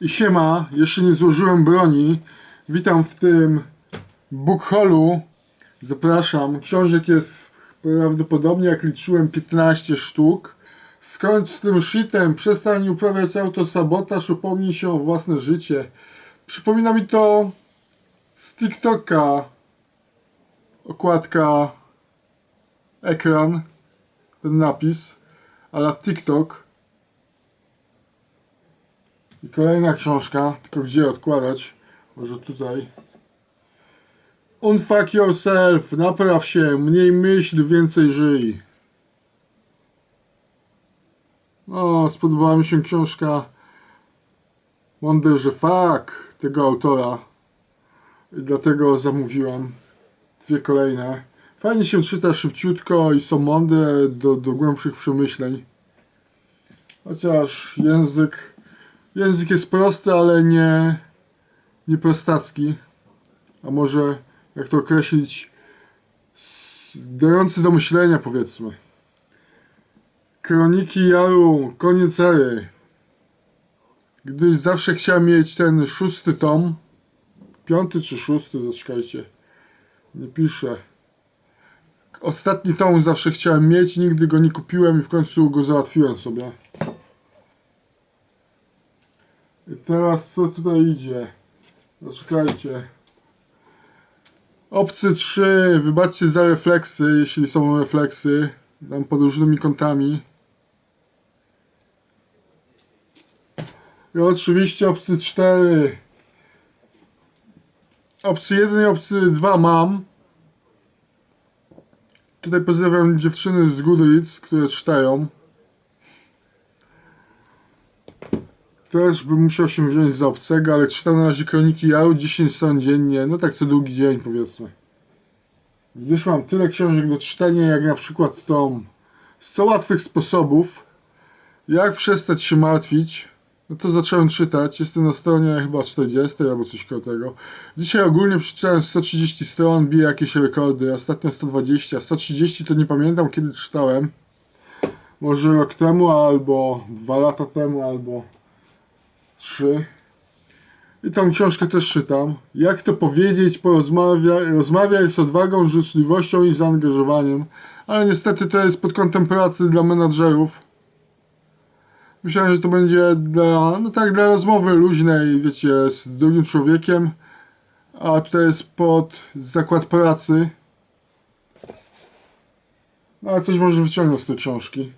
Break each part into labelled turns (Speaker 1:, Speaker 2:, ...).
Speaker 1: I siema, jeszcze nie złożyłem broni. Witam w tym bookholu. Zapraszam. Książek jest prawdopodobnie, jak liczyłem, 15 sztuk. Skończ z tym shitem, przestań uprawiać autosabotaż, upomnij się o własne życie. Przypomina mi to z TikToka. Okładka, ekran, ten napis, ale TikTok. I kolejna książka, tylko gdzie odkładać? Może tutaj. Unfuck yourself, napraw się, mniej myśl, więcej żyj. No, spodobała mi się książka Wonder, że fuck tego autora. I dlatego zamówiłem dwie kolejne. Fajnie się czyta szybciutko i są mądre do, do głębszych przemyśleń. Chociaż język Język jest prosty, ale nie, nie prostacki. A może, jak to określić, dający do myślenia, powiedzmy. Kroniki Jaru, koniec ery. Gdyż zawsze chciałem mieć ten szósty tom. Piąty czy szósty, zaczekajcie. Nie piszę. Ostatni tom zawsze chciałem mieć, nigdy go nie kupiłem i w końcu go załatwiłem sobie. I teraz co tutaj idzie? Zaczekajcie. Obcy 3, wybaczcie za refleksy, jeśli są refleksy. Tam pod różnymi kątami. I oczywiście obcy 4. Obcy 1 i obcy 2 mam. Tutaj pozdrawiam dziewczyny z Goodreads, które czytają. Też bym musiał się wziąć za obcego, ale czytam na razie Kroniki Jaru 10 stron dziennie, no tak co drugi dzień powiedzmy. Gdyż mam tyle książek do czytania, jak na przykład tą 100 łatwych sposobów, jak przestać się martwić, no to zacząłem czytać, jestem na stronie chyba 40 albo coś koło tego. Dzisiaj ogólnie przeczytałem 130 stron, biję jakieś rekordy, ostatnio 120, 130 to nie pamiętam kiedy czytałem. Może rok temu, albo dwa lata temu, albo 3. I tą książkę też czytam. Jak to powiedzieć, porozmawiaj, rozmawiaj z odwagą, życzliwością i zaangażowaniem. Ale niestety to jest pod kątem pracy dla menadżerów. Myślałem, że to będzie dla, no tak, dla rozmowy luźnej, wiecie, z drugim człowiekiem. A tutaj jest pod zakład pracy. No ale coś może wyciągnąć z tej książki.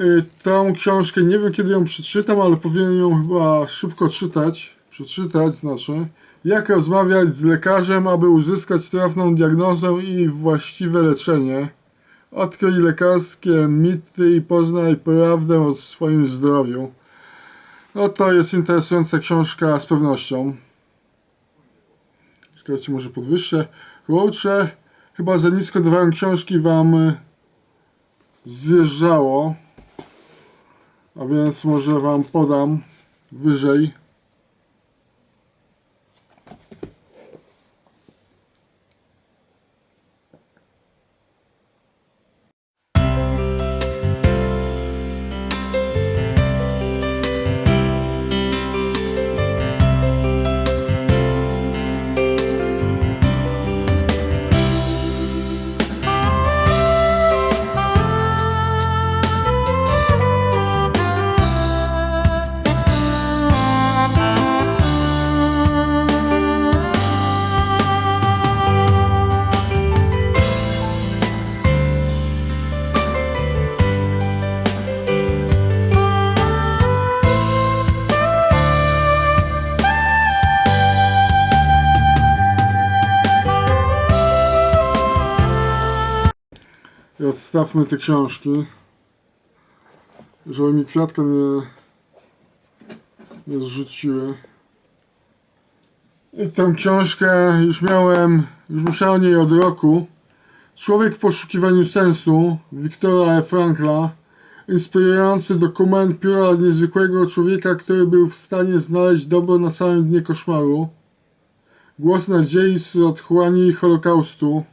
Speaker 1: Y, Tą książkę nie wiem kiedy ją przeczytam, ale powinien ją chyba szybko czytać. Przeczytać znaczy. Jak rozmawiać z lekarzem, aby uzyskać trafną diagnozę i właściwe leczenie. Odkryj lekarskie mity i poznaj prawdę o swoim zdrowiu. No to jest interesująca książka z pewnością. Czekajcie, może podwyższę. Kurczę, chyba za nisko dawałem książki wam y, zjeżdżało. A więc może Wam podam wyżej. I odstawmy te książki. Żeby mi kwiatka nie, nie zrzuciły. I tę książkę już miałem, już myślałem o niej od roku. Człowiek w poszukiwaniu sensu Wiktora E. Frankla. Inspirujący dokument pióra niezwykłego człowieka, który był w stanie znaleźć dobro na samym dnie koszmaru. Głos nadziei z otchłani Holokaustu.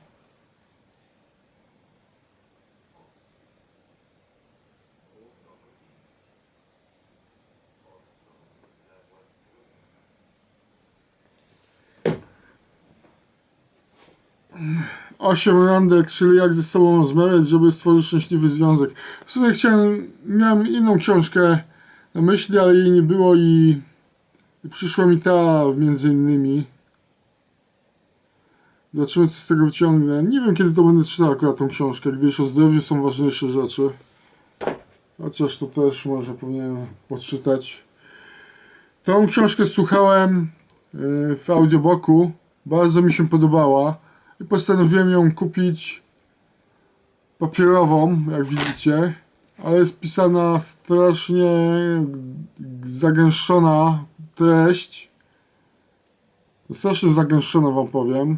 Speaker 1: Osiem randek, czyli jak ze sobą rozmawiać, żeby stworzyć szczęśliwy związek. W sumie chciałem, miałem inną książkę na myśli, ale jej nie było i, i przyszła mi ta między innymi. Zobaczymy co z tego wyciągnę. Nie wiem kiedy to będę czytał akurat tą książkę, gdyż o zdrowiu są ważniejsze rzeczy. Chociaż to też może powinienem poczytać. Tą książkę słuchałem yy, w audiobooku. Bardzo mi się podobała. I postanowiłem ją kupić papierową, jak widzicie. Ale jest pisana strasznie zagęszczona treść. Strasznie zagęszczona wam powiem.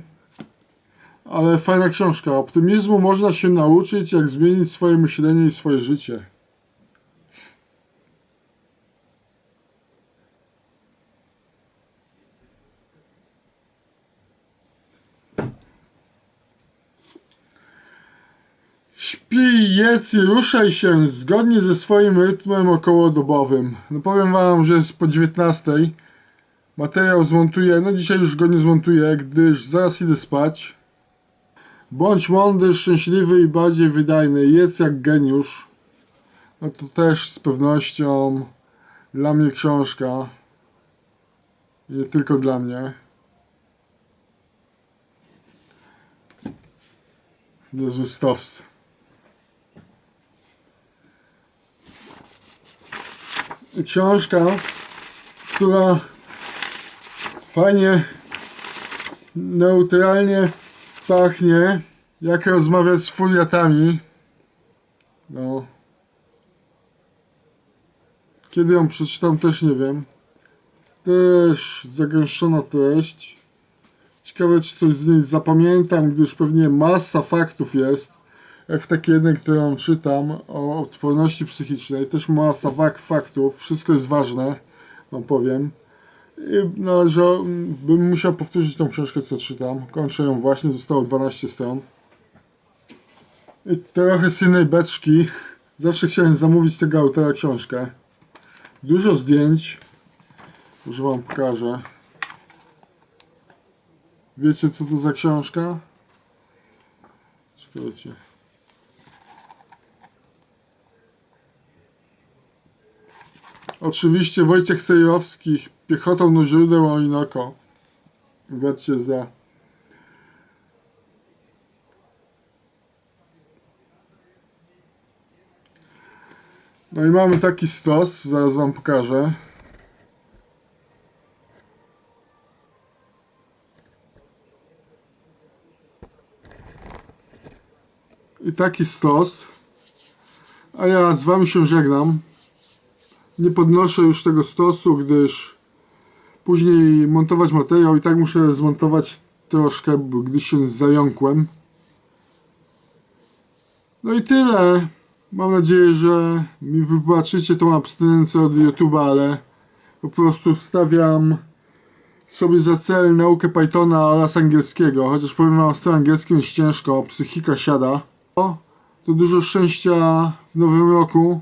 Speaker 1: Ale fajna książka. Optymizmu można się nauczyć, jak zmienić swoje myślenie i swoje życie. Jedz i ruszaj się zgodnie ze swoim rytmem okołodobowym. No powiem wam, że jest po 19. Materiał zmontuję, no dzisiaj już go nie zmontuję, gdyż zaraz idę spać. Bądź mądry, szczęśliwy i bardziej wydajny. Jedz jak geniusz. No to też z pewnością dla mnie książka. Nie tylko dla mnie. Stos. Książka, która fajnie, neutralnie pachnie, jak rozmawiać z furiatami. No. Kiedy ją przeczytam, też nie wiem. Też zagęszczona treść. Ciekawe, czy coś z niej zapamiętam, gdyż pewnie masa faktów jest. Jak w takiej jednej, którą czytam o odporności psychicznej, też masa fak faktów. Wszystko jest ważne, wam powiem. I należy, bym musiał powtórzyć tą książkę, co czytam. Kończę ją właśnie, zostało 12 stron. I trochę z innej beczki. Zawsze chciałem zamówić tego autora książkę. Dużo zdjęć. Może wam pokażę. Wiecie co to za książka? Czekajcie. Oczywiście Wojciech Cejrowski, piechotą do źródeł Oinoko. Weźcie za. No i mamy taki stos, zaraz wam pokażę. I taki stos. A ja z wami się żegnam. Nie podnoszę już tego stosu, gdyż później montować materiał i tak muszę zmontować troszkę, gdyż się zająkłem. No i tyle. Mam nadzieję, że mi wybaczycie tą abstynencję od YouTube'a, ale po prostu stawiam sobie za cel naukę Pythona oraz angielskiego. Chociaż powiem wam, z tym angielskim jest ciężko, psychika siada. O, to dużo szczęścia w nowym roku.